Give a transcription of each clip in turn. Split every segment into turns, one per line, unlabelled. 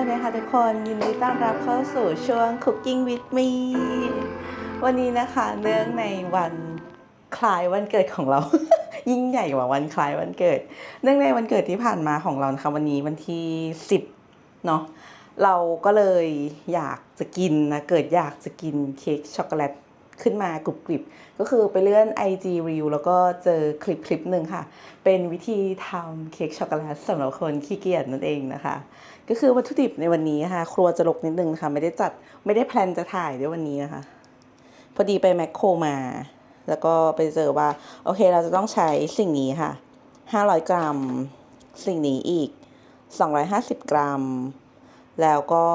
วัสดีค่ะทุกคนยินดีต้อนรับเข้าสู่ช่วง Cooking with me วันนี้นะคะเนื่องในวันคล้ายวันเกิดของเรา ยิ่งใหญ่กว่าวันคล้ายวันเกิด เนื่องในวันเกิดที่ผ่านมาของเรานะคะวันนี้วันที่ 10เนาะเราก็เลยอยากจะกินนะเกิดอยากจะกินเค้กช็อกโกแลตขึ้นมากรุบกริบ ก็คือไปเลื่อน IG Reel แล้วก็เจอคลิปคลิปหนึ่งค่ะ เป็นวิธีทำเค้กช็อกโกแลตสำหรับคนขี้เกียจนั่นเองนะคะ ก็คือวัตถุดิบในวันนี้นะคะครัวจะรกนิดนึงนะคะไม่ได้จัดไม่ได้แพลนจะถ่ายด้วยวันนี้นะคะ พอดีไปแมคโครมา แล้วก็ไปเจอว่า โอเคเราจะต้องใช้สิ่งนี้ค่ะ 500 กรัม สิ่งนี้อีก 250 กรัม แล้วก็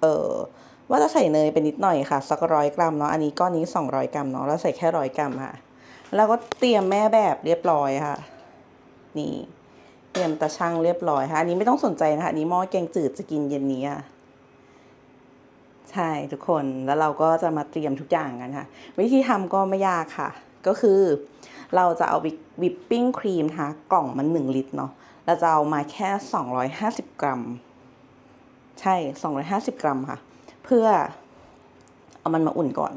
เออว่าจะใส่เนยไปนิดหน่อยค่ะ สักร้อยกรัมเนาะอันนี้ก้อนนี้ 200 กรัมเนาะแล้วใส่แค่ร้อยกรัมค่ะ แล้วก็เตรียมแม่แบบเรียบร้อยค่ะ นี่ เตรียมตะช่างเรียบร้อยค่ะอันนี้ไม่ต้องสนใจนะคะอันนี้หม้อแกงจืดจะกินเย็นนี้อะใช่ทุกคนแล้วเราก็จะมาเตรียมทุกอย่างกันค่ะ วิธีทำก็ไม่ยากค่ะ ก็คือเราจะเอาวิปปิ้งครีมนะคะกล่องมันหนึ่งลิตรเนาะเราจะเอามาแค่ 250 กรัม ใช่ 250 กรัมค่ะ เพื่อเอามันมาอุ่นก่อน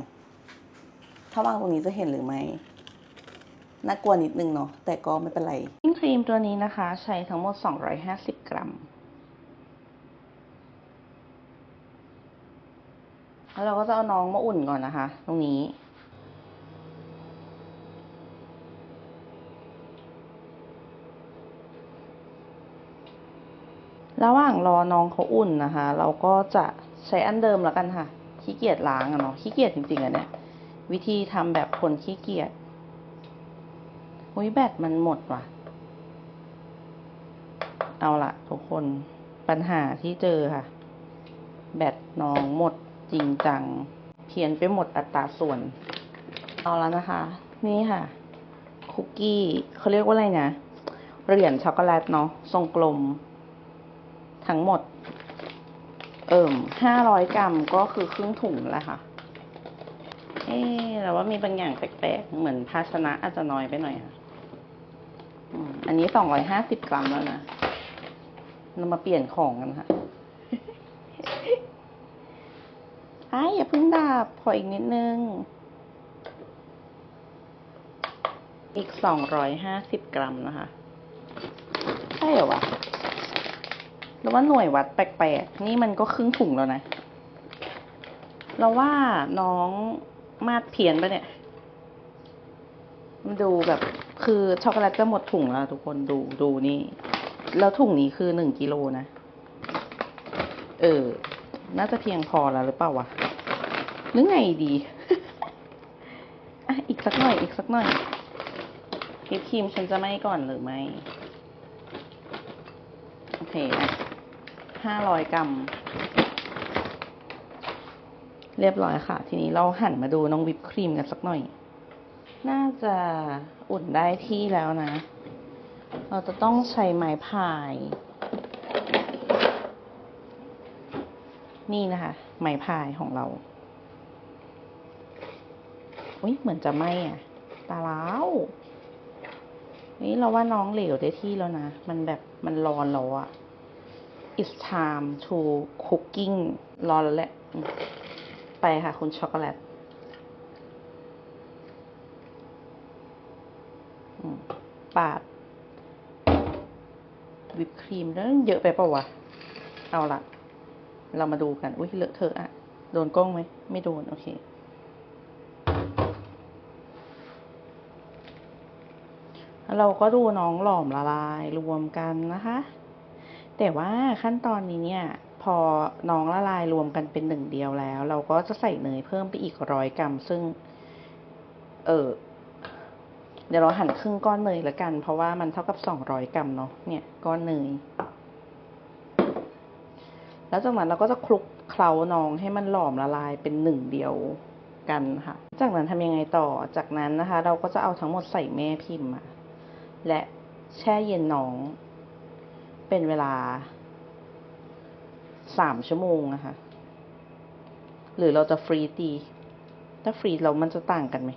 ถ้าวางตรงนี้จะเห็นหรือไม่ น่ากลัวนิดนึงเนาะแต่ก็ไม่เป็นไรวิปครีมตัวนี้นะคะ ใช้ทั้งหมด 250 กรัม แล้วเราก็จะเอาน้องมาอุ่นก่อนนะคะ ตรงนี้ระหว่างรอน้องเขาอุ่นนะคะ เราก็จะใช้อันเดิมแล้วกันค่ะขี้เกียจล้างอะเนาะขี้เกียจจริงๆอะเนี่ย วิธีทำแบบคนขี้เกียจ อุ้ยแบตมันหมดว่ะ เอาละทุกคนปัญหาที่เจอค่ะ แบตน้องหมดจริงจัง เพี้ยนไปหมดอัตราส่วน เอาแล้วนะคะ นี่ค่ะ คุกกี้เขาเรียกว่าอะไรนะเหรียญช็อกโกแลตเนาะทรงกลม ทั้งหมด เอิ่มห้าร้อยกรัมก็คือครึ่งถุงแล้วค่ะ เอ๊แต่ว่ามีบางอย่างแปลกๆ เหมือนภาชนะอาจจะน้อยไปหน่อยค่ะ อันนี้สองร้อยห้าสิบกรัมแล้วนะ เรามาเปลี่ยนของกันค่ะไอ้อย่าพิ่งดับพออีกนิดนึง อีกสองร้อยห้าสิบกรัมนะคะ ใช่เหรอวะ แล้วว่าหน่วยวัดแปลกๆ นี่มันก็ครึ่งถุงแล้วนะ เราว่าน้องมาดเพียนปะเนี่ย มันดูแบบ คือช็อกโกแลตจะหมดถุงแล้วทุกคนดูดูนี่ แล้วถุงนี้คือหนึ่งกิโลนะ เออ น่าจะเพียงพอแล้วหรือเปล่าวะหรือไงดีอะอีกสักหน่อย อีกสักหน่อยวิปครีมฉันจะไม่ก่อนหรือไม่ โอเคอะห้าร้อยกรัม เรียบร้อยค่ะ ทีนี้เราหันมาดูน้องวิปครีมกันสักหน่อย น่าจะอุ่นได้ที่แล้วนะ เราจะต้องใช้ไม้พาย นี่นะคะ ไม้พายของเรา อุ้ยเหมือนจะไหมอะ ตาล้าวนี่เราว่าน้องเหลวได้ที่แล้วนะ มันแบบมันร้อนแล้วอะ it's time to cooking ร้อนแล้วแหละ ไปค่ะ คุณช็อกโกแลตอืม ปาดวิปครีมแล้วเยอะไปเปล่าวะ เอาละเรามาดูกัน อุ้ยเลอะเทอะอะ โดนกล้องไหม ไม่โดน โอเคแล้วเราก็ดูน้องหลอมละลายรวมกันนะคะ แต่ว่าขั้นตอนนี้เนี่ย พอน้องละลายรวมกันเป็นหนึ่งเดียวแล้ว เราก็จะใส่เนยเพิ่มไปอีกร้อยกรัม ซึ่ง เออ เดี๋ยวเราหั่นครึ่งก้อนเนยละกัน เพราะว่ามันเท่ากับสองร้อยกรัมเนาะเนี่ยก้อนเนย แล้วจากนั้นเราก็จะคลุกเคล้าน้องให้มันหลอมละลายเป็นหนึ่งเดียวกันค่ะ จากนั้นทำยังไงต่อจากนั้นนะคะ เราก็จะเอาทั้งหมดใส่แม่พิมพ์มาและแช่เย็นน้อง เป็นเวลาสามชั่วโมงนะคะ หรือเราจะฟรีซดีถ้าฟรีเรามันจะต่างกันไหม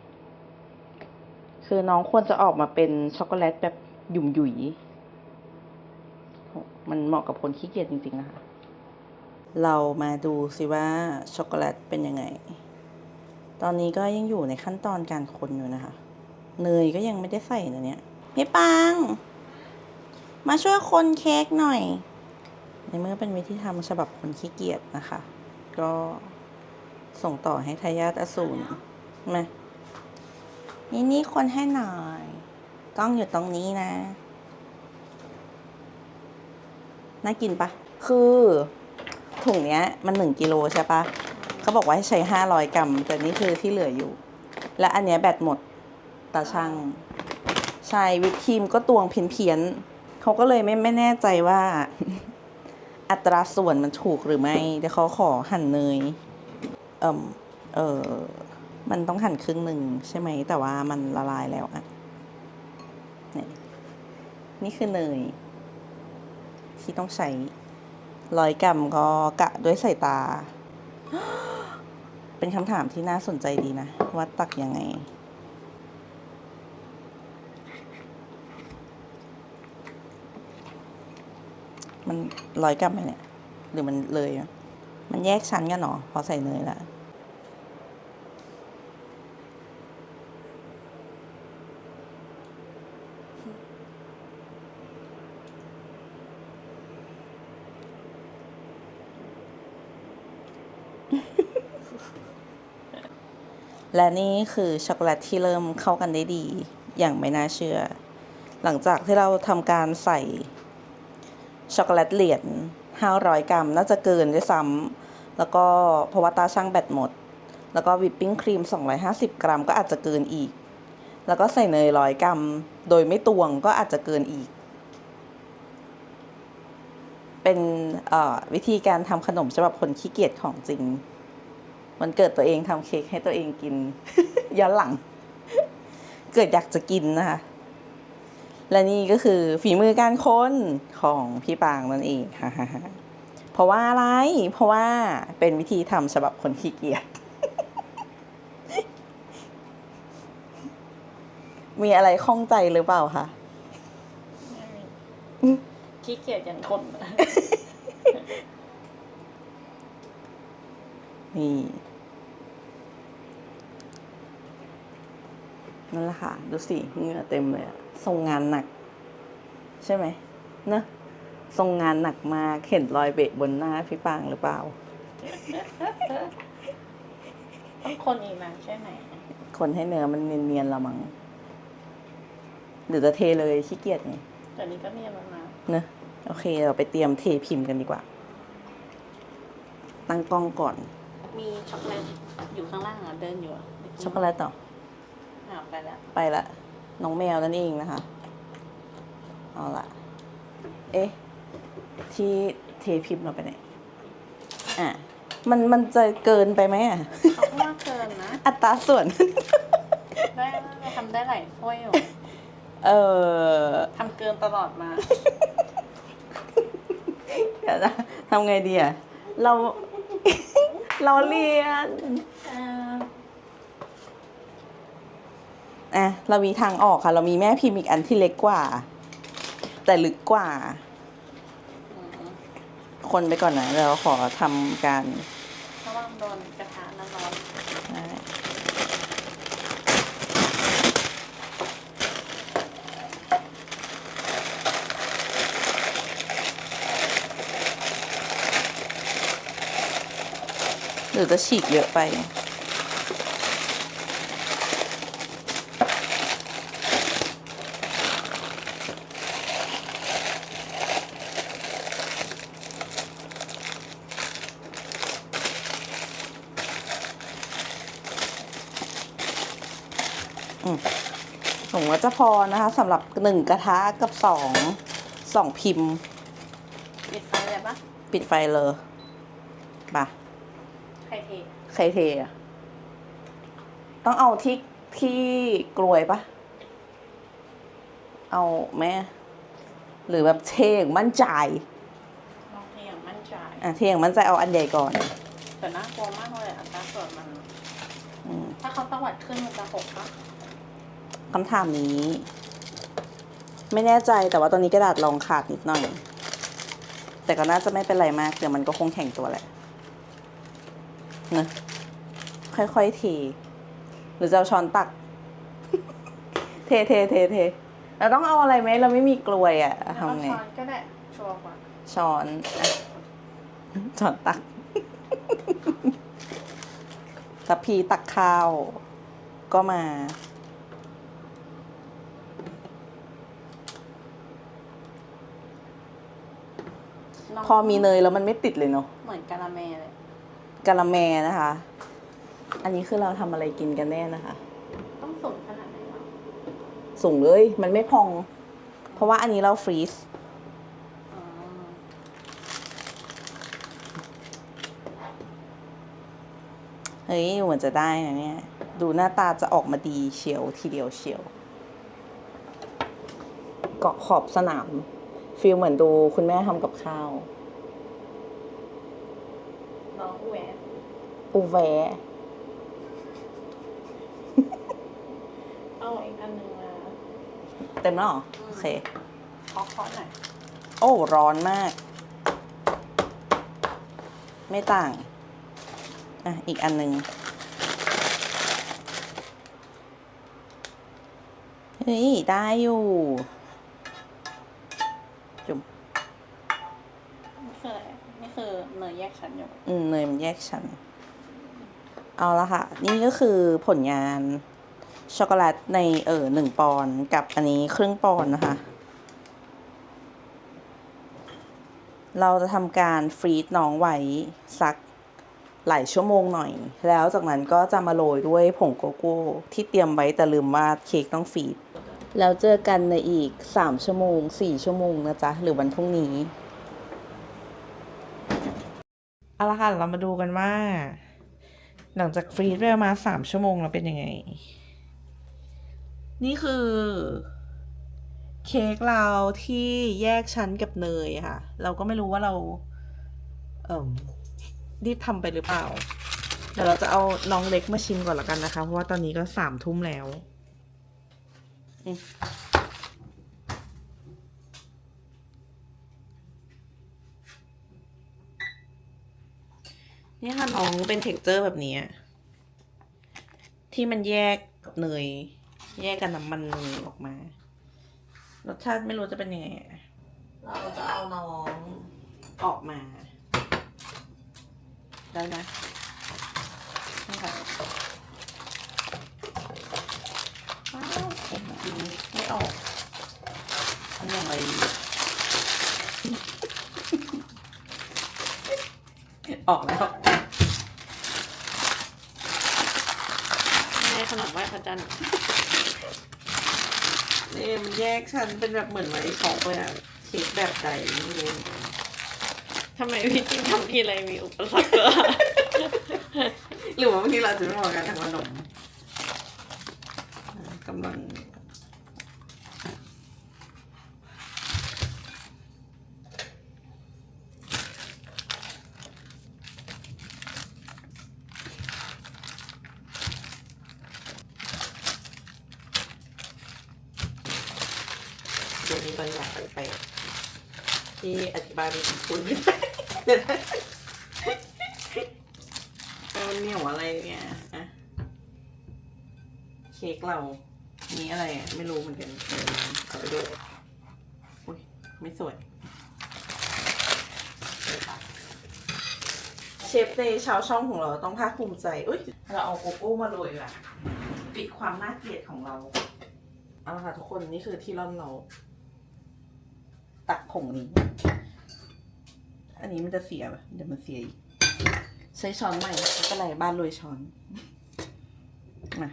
คือน้องควรจะออกมาเป็นช็อกโกแลตแบบหยุ่มหยุยมันเหมาะกับคนขี้เกียจจริงๆนะคะ เรามาดูสิว่าช็อกโกแลตเป็นยังไง ตอนนี้ก็ยังอยู่ในขั้นตอนการคนอยู่นะคะ เนยก็ยังไม่ได้ใส่นะเนี่ยพี่ปัง มาช่วยคนเค้กหน่อย ในเมื่อเป็นวิธีทำฉบับคนขี้เกียจนะคะ ก็ส่งต่อให้ทายาทอสูรมา นี่นี่คนให้หน่อย กล้องอยู่ตรงนี้นะ น่ากินปะ คือถุงเนี้ยมันหนึ่งกิโลใช่ปะเขาบอกว่าให้ใช้ห้าร้อยกรัม แต่นี่คือที่เหลืออยู่ และอันเนี้ยแบตหมดตาช่าง ใช่วิปครีมก็ตวงเพี้ยนเพียนๆเขาก็เลยไม่ไม่แน่ใจว่า อัตราส่วนมันถูกหรือไม่ เดี๋ยวเขาขอหั่นเนย เอ่มเออ มันต้องหั่นครึ่งหนึ่งใช่ไหม แต่ว่ามันละลายแล้วอะนี่นี่คือเนย ที่ต้องใช้ร้อยกรัมก็กะด้วยสายตา เป็นคำถามที่น่าสนใจดีนะ ว่าตักยังไง มันร้อยกรัมไหมเนี่ย หรือมันเลย มันแยกชั้นกันหรอพอใส่เนยและ และนี่คือช็อกโกแลตที่เริ่มเข้ากันได้ดี อย่างไม่น่าเชื่อ หลังจากที่เราทำการใส่ช็อกโกแลตเหรียญ500 กรัม น่าจะเกินด้วยซ้ำแล้วก็เพราะว่าตาช่างแบตหมด แล้วก็วิปปิ้งครีม 250 กรัม ก็อาจจะเกินอีก แล้วก็ใส่เนยร้อยกรัม โดยไม่ตวงก็อาจจะเกินอีก เป็นวิธีการทำขนมฉบับคนขี้เกียจของจริง มันเกิดตัวเองทำเค้กให้ตัวเองกินย้อนหลัง เกิดอยากจะกินนะคะ และนี่ก็คือฝีมือการค้นของพี่ปางนั่นเองฮ่าฮ่าฮ่าเพราะว่าอะไร เพราะว่าเป็นวิธีทำฉบับคนขี้เกียจมีอะไรข้องใจหรือเปล่าคะ
ขี้เกียจยันคน
นี่ นั่นแหละค่ะ ดูสิเหงื่อเต็มเลยอะทรงงานหนัก ใช่ไหมเนอะทรงงานหนักมากเห็นรอยเบะบนหน้าพี่ปางหรือเปล่า
ต้องคนอีกนะใช่ไหม
คนให้เนื้อมันเนียนๆละมั้งหรือจะเทเลยขี้เกียจไง
แต่นี้ก็เนียนแล้วนะ
เนอะโอเค เราไปเตรียมเทพิมพ์กันดีกว่า ตั้งกล้องก่อน
มีช็อกโกแลตอยู่ข้างล่างอะเดินอยู่ะ
ช็อกโกแลตต่อ
อ่า ไปแล้ว
ไปละน้องแมวนั่นเองนะคะ เอาละเอ๊ะ ที่เทพิมพ์เราไปไหนอะมันมันจะเกินไปไหมอะ
เขาก็ว่าเกินนะ
อัตราส่วน
ได้ได้ทำได้หลายถ้วยอยู่
เออ
ทำเกินตลอดมา
เดี๋ยวนะทำไงดีอะเรา เราเรียนอ่ะเรามีทางออกค่ะ เรามีแม่พิมพ์อีกอันที่เล็กกว่า แต่ลึกกว่า คนไปก่อนนะเดี๋ยวเราขอทำการ
ระวังโดนกระทะน้ำร้อน
หรือจะฉีกเยอะไป ผมว่าจะพอนะคะสำหรับหนึ่งกระทะกับสองสองพิมพ์
ปิดไฟเลยปะ
ปิดไฟเลยป่ะ
ไข่เท
ใครเทอะต้องเอาที่ที่กลวยปะเอาแม่หรือแบบเทอย่างมั่นใจ
ลองเทอย่างมั่นใจ
อะเทอย่างมั่นใจเอาอันใหญ่ก่อน
แต่น่ากลัวมากเลยอัตราส่วนมัน
อืม
ถ้าเขาตวัดขึ้นมันจะหกปะ
คำถามนี้ ไม่แน่ใจแต่ว่าตอนนี้กระดาษรองขาดนิดหน่อย แต่ก็น่าจะไม่เป็นไรมาก เดี๋ยวมันก็คงแข็งตัวแหละนะค่อยๆเทหรือจะเอาช้อนตัก เทเทเทเทเราต้องเอาอะไรไหมเราไม่มีกลวยอะ
แล้ว
ทำไง
ช้อนก็ได้ชัวร์กว่า
ช้อนอะช้อนตักทัพพีตักข้าว ก็มา พอมีเนยแล้วมันไม่ติดเลยเนาะ
เหมือนกะละแมเลย
กะละแมนะคะ อันนี้คือเราทำอะไรกินกันแน่นะคะ
ต้องสูงขนาดไหนวะ
สูงเลยมันไม่พอง เพราะว่าอันนี้เราฟรีซ
อ๋อ
เฮ้ยเหมือนจะได้นะเนี่ย ดูหน้าตาจะออกมาดีเชียวทีเดียวเชียว เกาะขอบสนามฟีลเหมือนดูคุณแม่ทำกับข้าว
น้องแหวน
อูแวะ
เอาอีกอันหนึ่งมา
เต็มแล้วเหรอโอเค
ขอขอหน่อย
โอ้ร้อนมาก ไม่ต่าง อะ อีกอันหนึ่งเฮ้ย ได้อยู่ จุ่ม
นี่คืออะไรนี่คือเนยแยกชั้นอยู่
อืมเนยมันแยกชั้น เอาละค่ะ นี่ก็คือผลงานช็อกโกแลตในเออหนึ่งปอนด์กับอันนี้ครึ่งปอนด์นะคะ เราจะทำการฟรีซน้องไว้สักหลายชั่วโมงหน่อย แล้วจากนั้นก็จะมาโรยด้วยผงโกโก้ที่เตรียมไว้แต่ลืมว่าเค้กต้องฟรีซแล้วเจอกันในอีก 3 ชั่วโมง 4 ชั่วโมงนะจ๊ะ หรือวันพรุ่งนี้ เอาละค่ะ เรามาดูกันว่า หลังจากฟรีซไปประมาณสามชั่วโมงแล้วเป็นยังไง นี่คือ เค้กเราที่แยกชั้นกับเนยค่ะ เราก็ไม่รู้ว่าเรา เอ่มรีบทำไปหรือเปล่าเดี๋ยวเราจะเอาน้องเล็กมาชิมก่อนละกันนะคะ เพราะว่าตอนนี้ก็สามทุ่มแล้ว นี่ค่ะน้องเป็นเท็กเจอร์แบบนี้อะที่มันแยกกับเนย แยกกับน้ำมันเนยออกมา รสชาติไม่รู้จะเป็นยังไง เราจะเอาน้องออกมา ได้ไหมนี่ค่ะว้าวผมไม่ออกทำอย่างไรออกแล้ว
ในขนมไหว้พระ จันทร์
นี่มันแยกชั้นเป็นแบบเหมือนไว้ช็อกเลยอะเค้กแบบใดไม่รู้
ทำไมพี่จริงทำทีไรมีอุปสรรคด้วย
หรือว่าบางทีเราอาจจะไม่เหมาะกับการทำขนมกำลัง เดี๋ยวมีบางอย่างไปๆ ที่อธิบายไม่ถูกคุณเดี๋ยวนะมันเหนียวอะไรเนี่ยอะเค้กเรานี่อะไรอะ ไม่รู้เหมือนกันเออเอาไปด้วยอุ้ยไม่สวย เชฟในชาวช่องของเราต้องภาคภูมิใจ อุ้ย เราเอาโกโก้มาโรยอะปิดความน่าเกลียดของเรา เอาละค่ะทุกคนนี่คือที่ร่อนเรา ตักผงนี้ อันนี้มันจะเสียป่ะเดี๋ยวมันเสียอีก ใช้ช้อนใหม่ไม่เป็นไรบ้านรวยช้อนมา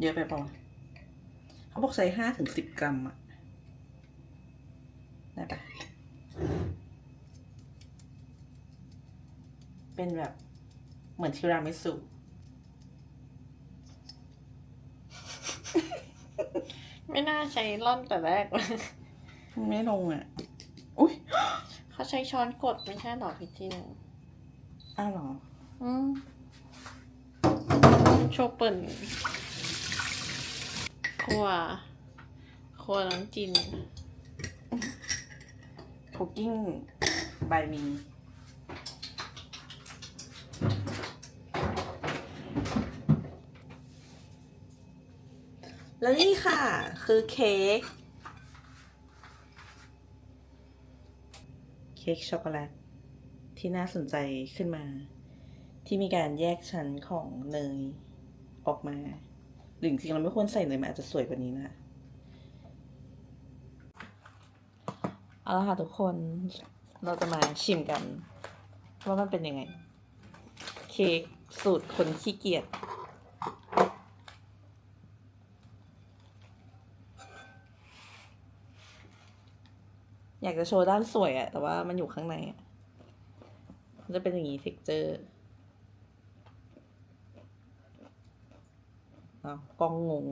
เยอะไปเปล่าวะเขาบอกใช้ห้าถึงสิบกรัมอะได้ปะเป็นแบบ เหมือนทีรามิสุ
ไม่น่าใช้ร่อนแต่แรกเลย
มันไม่ลงอะอุ้ย
เขาใช้ช้อนกดไม่ใช่หรอพี่จิน
อ้าวเหรอ
อืมโชว์เปิ่นครัวครัวน้องจิน
คุกกิ้งบายมีแล้วนี่ค่ะ คือเค้ก ค้กช็อกโกแลตที่น่าสนใจขึ้นมา ที่มีการแยกชั้นของเนยออกมาหรือจริงๆเราไม่ควรใส่เนยมันอาจจะสวยกว่านี้นะเอาละค่ะทุกคนเราจะมาชิมกัน ว่ามันเป็นยังไง เค้กสูตรคนขี้เกียจ อยากจะโชว์ด้านสวยอะแต่ว่ามันอยู่ข้างในอะมันจะเป็นอย่างนี้เท็กเจอร์อ้าวกล้องงง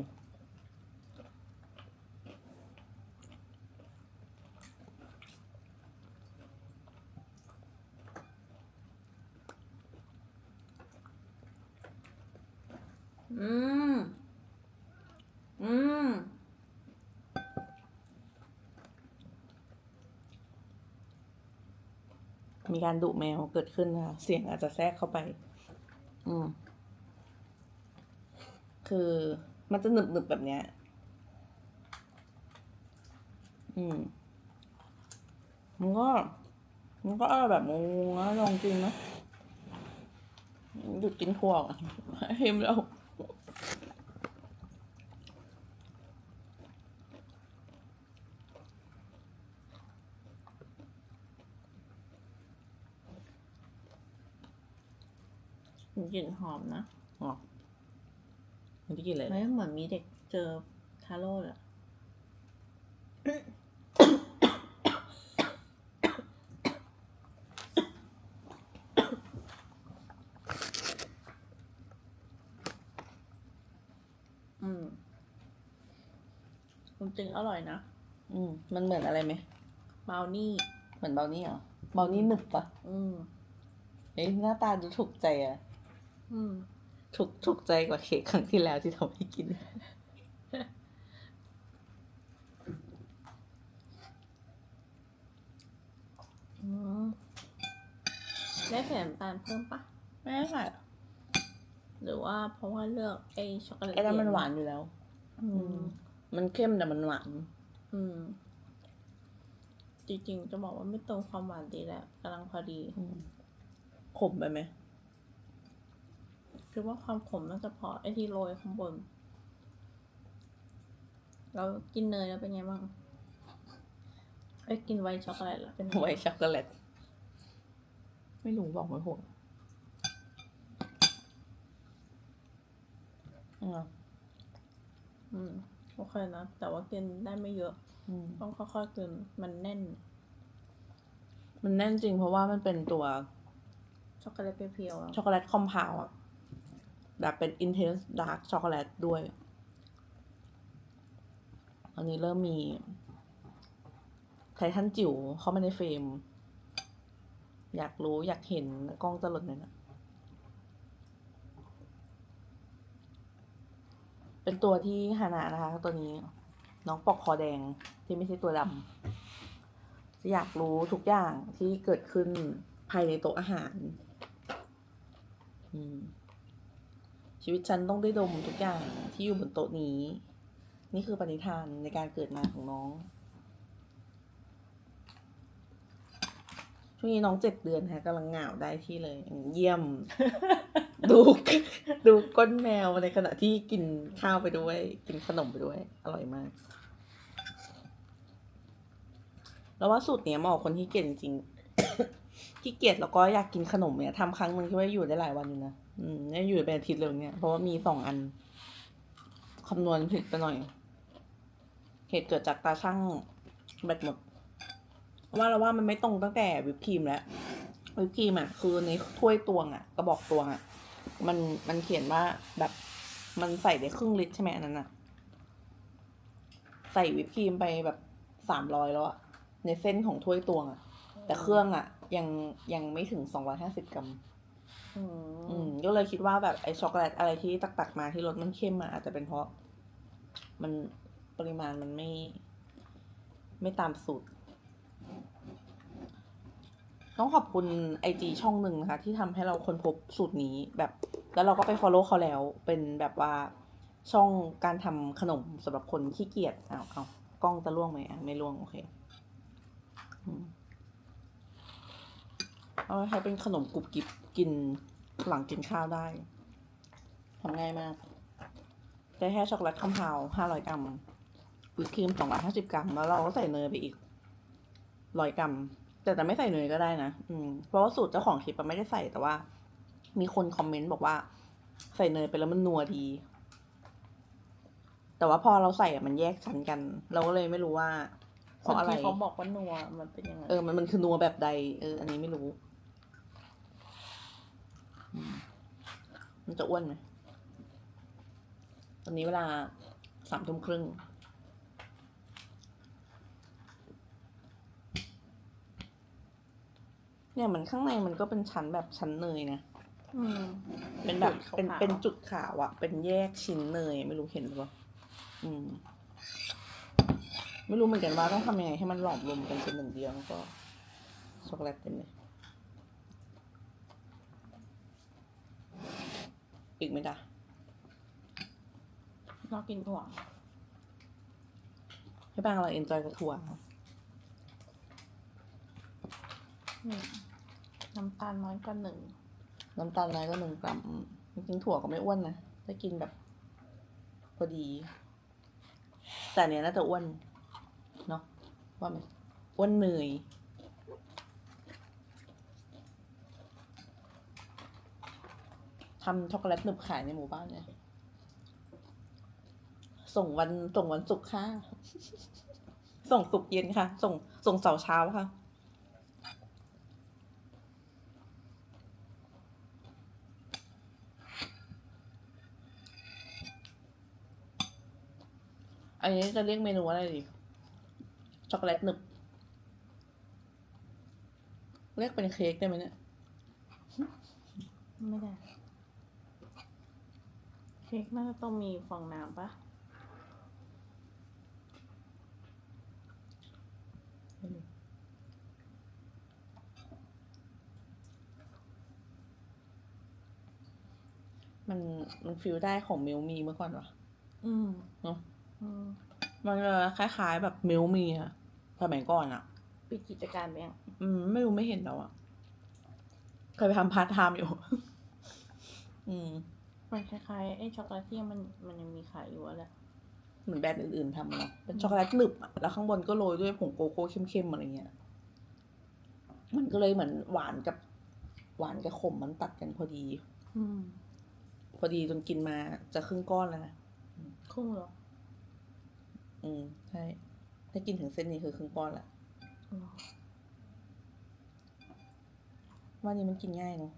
อืม มีการดุแมวเกิดขึ้นนะคะเสียงอาจจะแทรกเข้าไป อืม คือมันจะหนึบหนึบแบบเนี้ย อืม มันก็ มันก็อร่อยแบบงงนะลองกินนะหยุดกินพวกอะเห็มแล้ว
กลิ่นหอมนะ
อ๋อไม่ได้กินเลย
ไม่เหมือนมีเด็กเจอทาโร่เลยอะอืมจริงๆอร่อยนะ
อืม มันเหมือนอะไรไหม
บราวนี่
เหมือนเบลนี่เหรอเบลนี่หนึบปะ
อืม
เอ้ยหน้าตาดูถูกใจอะ
อืม
ถูกถูกใจกว่าเค้กครั้งที่แล้วที่ทำให้กิน
อืมได้ใส่น้ำตาลเพิ่มปะ
ไม่ได้ค่ะ
หรือว่าเพราะว่าเลือกไอ้ช็อกโกแลต
ไอ้นั่นมัน
เย็
หวานอยู่แล้ว
อื
อื
ม
มมันเข้มแต่มันหวาน
อืม จริงๆ จะบอกว่าไม่ตรงความหวานดีแหละกำลังพอดี
อืมขมไปไหม
คือว่าความขมน่าจะพอไอ้ที่โรยข้างบน เรากินเนยแล้วเป็นไงบ้างไอ้ยกินไวท์ช็อกโกแลตแล้วเป็นไง
ไวท์ช็อกโกแลตไม่รู้บอกไม่ถูกอ่า
อืมโอเคนะ แต่ว่ากินได้ไม่เยอะ
อืม
ต้องค่อยๆกินมันแน่น
มันแน่นจริงเพราะว่ามันเป็นตัว
ช็อกโกแลตเพียวๆอะ
ช็อกโกแลตคอมเพลอะ แบบเป็น intense dark ช็อกโกแลตด้วย อันนี้เริ่มมีไททันจิ๋วเข้ามาในเฟรม อยากรู้อยากเห็นกล้องจะหล่นเลยนะ เป็นตัวที่ฮานานะคะ ตัวนี้น้องปอกคอแดงที่ไม่ใช่ตัวดำจะอยากรู้ทุกอย่างที่เกิดขึ้นภายในโต๊ะอาหาร อืม ชีวิตฉันต้องได้ดมทุกอย่างที่อยู่บนโต๊ะนี้ นี่คือปณิธานในการเกิดมาของน้อง ช่วงนี้น้องเจ็ดเดือนฮะกำลังเหงาได้ที่เลย เยี่ยม ดูดูก้นแมวในขณะที่กินข้าวไปด้วย กินขนมไปด้วย อร่อยมาก แล้วว่าสูตรเนี้ยเหมาะกับคนที่เกียจจริงๆขี้เกียจแล้วก็อยากกินขนมเนี่ยทำครั้งหนึ่งที่ว่าอยู่ได้หลายวันอยู่นะ อืมเนี่ยอยู่เป็นอาทิตย์เลยเนี่ยเพราะว่ามีสองอัน คำนวณผิดไปหน่อย เหตุเกิดจากตาช่างแบตหมดว่าเราว่ามันไม่ตรงตั้งแต่วิปครีมแล้ววิปครีมอะ คือในถ้วยตวงอะกระบอกตวงอะ มันมันเขียนว่าแบบมันใส่ได้ครึ่งลิตรใช่ไหมอันนั้นอะ ใส่วิปครีมไปแบบสามร้อยแล้วอะในเส้นของถ้วยตวงอะ แต่เครื่องอะ ยังยังไม่ถึงสองร้อยห้าสิบกรัม
อื
อื
ม
ก็เลยคิดว่าแบบไอ้ช็อกโกแลตอะไรที่ตักตักๆมาที่รสมันเข้มมาอาจจะเป็นเพราะ มันปริมาณมันไม่ ไม่ตามสูตร ต้องขอบคุณไอจีช่องหนึ่งนะคะ ที่ทำให้เราค้นพบสูตรนี้แบบ แล้วเราก็ไป follow เขาแล้ว เป็นแบบว่าช่องการทำขนมสำหรับคนขี้เกียจเอาเอากล้องจะล่วงไหมอะไม่ล่วงโอเค อืม เอาไว้ใช้เป็นขนมกรุบกริบกินหลังกินข้าวได้ทำง่ายมาก ได้แค่ช็อกโกแลตคอมเพลห้าร้อยกรัมวิปครีมสองร้อยห้าสิบกรัม แล้วเราก็ใส่เนยไปอีกร้อยกรัม แต่แต่ไม่ใส่เนยก็ได้นะ อืม เพราะว่าสูตรเจ้าของคลิปอะไม่ได้ใส่แต่ว่า มีคนคอมเมนต์บอกว่า ใส่เนยไปแล้วมันนัวดี แต่ว่าพอเราใส่อะมันแยกชั้นกัน เราก็เลยไม่รู้ว่า เพ
คน
ราะอะไร
ที่เขาบอกว่านัวมันเป็นยังไง
เออ มันมันคือนัวแบบใด เออ อันนี้ไม่รู้อืม มันจะอ้วนไหมตอนนี้เวลาสามทุ่มครึ่ง เนี่ยมันข้างในมันก็เป็นชั้นแบบชั้นเนยนะ
อืม
เป็นแบบ
ขาวๆ
เป็นเป็นจุดขาวอะเป็นแยกชิ้นเนยไม่รู้เห็นหรือเปล่าอืม ไม่รู้เหมือนกันว่าต้องทำยังไงให้มันหลอมรวมกันเป็นหนึ่งเดียวแล้วก็ช็อกโกแลตเต็มเลย อีกไหมจ๊ะ
นอกกินถั่ว
ให้บางเราเอนจอยกับถั่ว
อืมน้ำตาลน้อยกว่าหนึ่ง
น้ำตาลน้อยก็หนึ่งกรัมอืมจริงๆถั่วก็ไม่อ้วนนะ ถ้ากินแบบ พอดี แต่อันเนี้ยน่าจะอ้วน เนาะว่าไหมอ้วนเนย ทำช็อกโกแลตหนึบขายในหมู่บ้านเนี่ย ส่งวันส่งวันศุกร์ค่ะ ส่งศุกร์เย็นค่ะ ส่งส่งเสาร์เช้าค่ะ อันนี้จะเรียกเมนูอะไรดี ช็อกโกแลตหนึบ เรียกเป็นเค้กได้ไหมเนี่ย
ไม่ได้ ค้กน่าจะต้องมีฟองน้ำปะ
มันมันฟิลได้ของมิลมีเมื่อก่อนวะ
อืม
เนาะ
อืม
มันจะคล้ายๆ แบบมิลมีอะสมัยก่อนอะ
ปิดกิจการไปยัง
อืม ไม่รู้ไม่เห็นแล้วอะเคยไปทำพาร์ทไทม์อยู่ อืม
มันคล้ายๆไอ้ช็อกโกแลตที่มันมันยังมีขายอยู่อะแหละ
เหมือนแบรนด์อื่นๆทำเนาะเป็นช็อกโกแลตหนึบอะแล้วข้างบนก็โรยด้วยผงโกโก้เข้มๆอะไรเงี้ย มันก็เลยเหมือนหวานกับ หวานกับขมมันตัดกันพอดี
อืม
พอดีจนกินมาจะครึ่งก้อนแล้วนะ
ครึ่งเหรอ
อืมใช่ถ้ากินถึงเส้นนี้คือครึ่งก้อนละ
เหรอ
ว่านี้มันกินง่ายเนาะ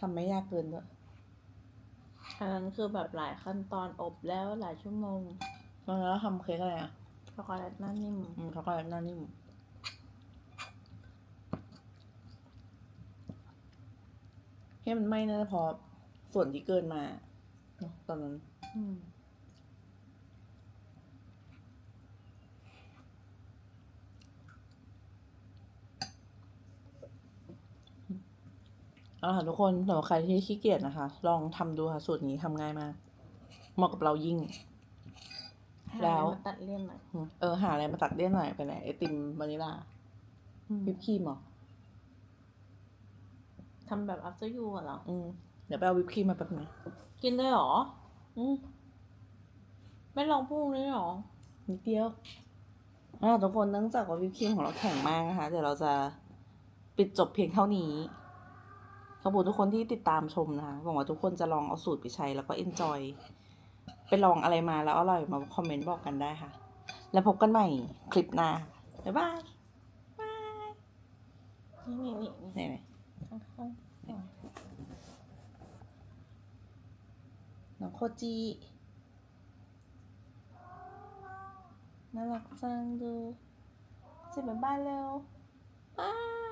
ทำไม่ยากเกินด้วย
อันนั้นคือแบบหลายขั้นตอนอบแล้วหลายชั่วโมง
แล้วทำเค้กอะไรอะ
ช็อกโกแลตหน้านิ่ม
อืมช็อกโกแลตหน้านิ่มให้มันไหม้นะพอส่วนที่เกินมาเนอะตอนนั้น
อืม
เอาค่ะทุกคนสำหรับใครที่ขี้เกียจนะคะ ลองทำดูค่ะสูตรนี้ทำง่ายมากเหมาะกับเรายิ่ง
ให้
แล้ว
มันตัดเลี่ยนหน่อย
อืมเออหาอะไรมาตัดเลี่ยนหน่อยไปไหนไอติมวานิลา
อืม
วิปครีมเหรอ
ทำแบบ after you อะเหรอ
อืมเดี๋ยวไปเอาวิปครีมมาแป๊บนึง
กินได้เหรอ
อืม
ไม่ลองพรุ่งนี้เหรอ
นิดเดียวอ่าทุกคนเนื่องจากว่าวิปครีมของเราแข็งมากนะคะเดี๋ยวเราจะปิดจบเพียงเท่านี้ข อบคุณทุกคนที่ติดตามชมนะคะหวังว่าทุกคนจะลองเอาสูตรไปใช้แล้วก็เอนจอยไปลองอะไรมาแล้วอร่อยมาคอมเมนต์บอกกันได้ค่ะ แล้วพบกันใหม่คลิปหน้า บ๊ายบาย
นี่นี่นี่
นไหน
ข้างข้างๆอ่
น้องโคจิน่ารักจังดูจิบบ๊ายบายเร็วบาย